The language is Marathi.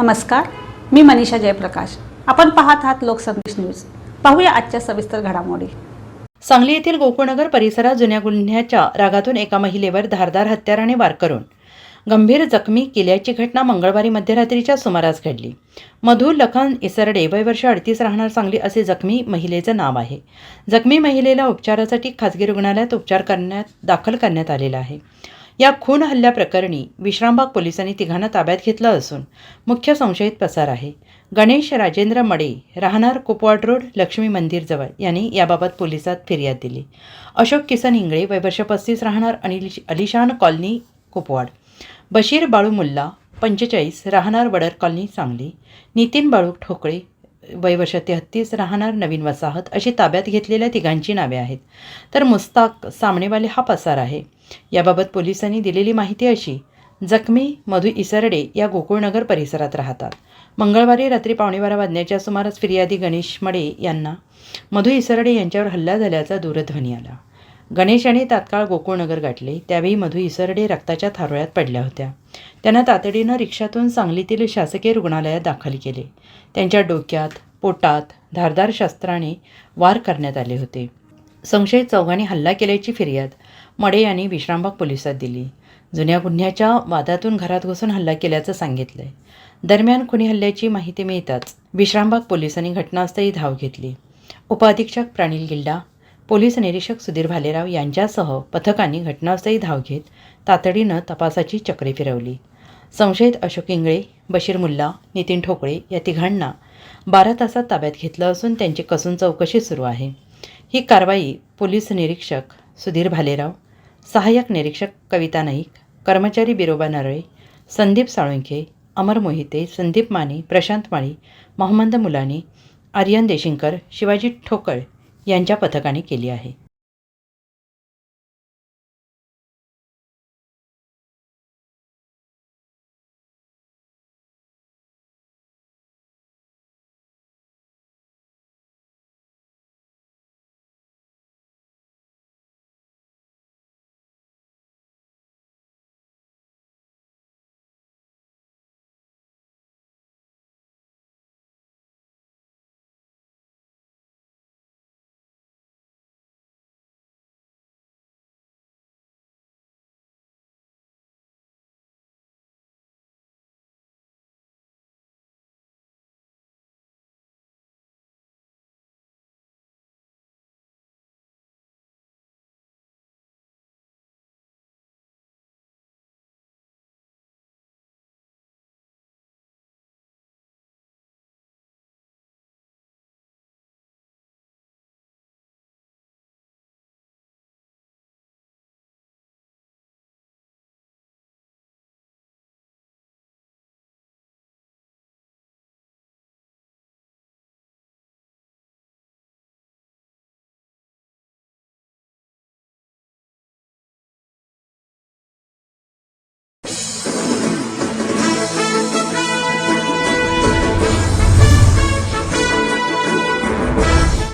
नमस्कार मी मनीषा जयप्रकाश. आपण पाहत आहात लोकसंदेश न्यूज. पाहूया आजच्या सविस्तर घडामोडी. सांगली येथील गोकुळनगर परिसरात जुन्या गुन्ह्याच्या रागातून एका महिलेवर धारदार हत्याराने वार करून गंभीर जखमी केल्याची घटना मंगळवारी मध्यरात्रीच्या सुमारास घडली. मधु लखन इसरडे वय वर्ष अडतीस राहणार सांगली असे जखमी महिलेचं नाव आहे. जखमी महिलेला उपचारासाठी खाजगी रुग्णालयात उपचार करण्यात दाखल करण्यात आलेला आहे. या खून हल्ल्याप्रकरणी विश्रामबाग पोलिसांनी तिघांना ताब्यात घेतलं असून मुख्य संशयित पसार आहे. गणेश राजेंद्र मडे राहणार कुपवाड रोड लक्ष्मी मंदिरजवळ यांनी याबाबत पोलिसात फिर्याद दिली. अशोक किसन इंगळे वय वर्ष पस्तीस राहणार अनिल अलिशान कॉलनी कुपवाड. बशीर बाळू मुल्ला पंचेचाळीस राहणार वडर कॉलनी सांगली. नितीन बाळू ठोकळे वयवर्ष तेहत्तीस राहणार नवीन वसाहत अशी ताब्यात घेतलेल्या तिघांची नावे आहेत. तर मुस्ताक सामनेवाले हा पसार आहे. याबाबत पोलिसांनी दिलेली माहिती अशी जखमी मधु इसरडे या गोकुळनगर परिसरात राहतात. मंगळवारी रात्री पावणेबारा वाजण्याच्या सुमारास फिर्यादी गणेश मडे यांना मधु इसरडे यांच्यावर हल्ला झाल्याचा दूरध्वनी आला. गणेश यांनी तात्काळ गोकुळनगर गाठले त्यावेळी मधु इसरडे रक्ताच्या थारोळ्यात पडल्या होत्या. त्यांना तातडीनं रिक्षातून सांगलीतील शासकीय रुग्णालयात दाखल केले. त्यांच्या डोक्यात पोटात धारदार शस्त्राने वार करण्यात आले होते. संशयित चौघांनी हल्ला केल्याची फिर्याद मडे यांनी विश्रामबाग पोलिसात दिली. जुन्या गुन्ह्याच्या वादातून घरात घुसून हल्ला केल्याचं सांगितलं आहे दरम्यान खुनी हल्ल्याची माहिती मिळताच विश्रामबाग पोलिसांनी घटनास्थळी धाव घेतली. उपअधीक्षक प्राणिल गिल्डा पोलीस निरीक्षक सुधीर भालेराव यांच्यासह पथकांनी घटनास्थळी धाव घेत तातडीनं तपासाची चक्रे फिरवली. संशयित अशोक इंगळे बशीर मुल्ला नितीन ठोकळे या तिघांना बारा तासात ताब्यात घेतलं असून त्यांची कसून चौकशी सुरू आहे. ही कारवाई पोलीस निरीक्षक सुधीर भालेराव सहाय्यक निरीक्षक कविता नाईक कर्मचारी बिरोबा नरळे संदीप साळुंखे अमर मोहिते संदीप माने प्रशांत माळी मोहम्मद मुलानी आर्यन देशिंकर शिवाजी ठोकळ यांच्या पथकाने केली आहे.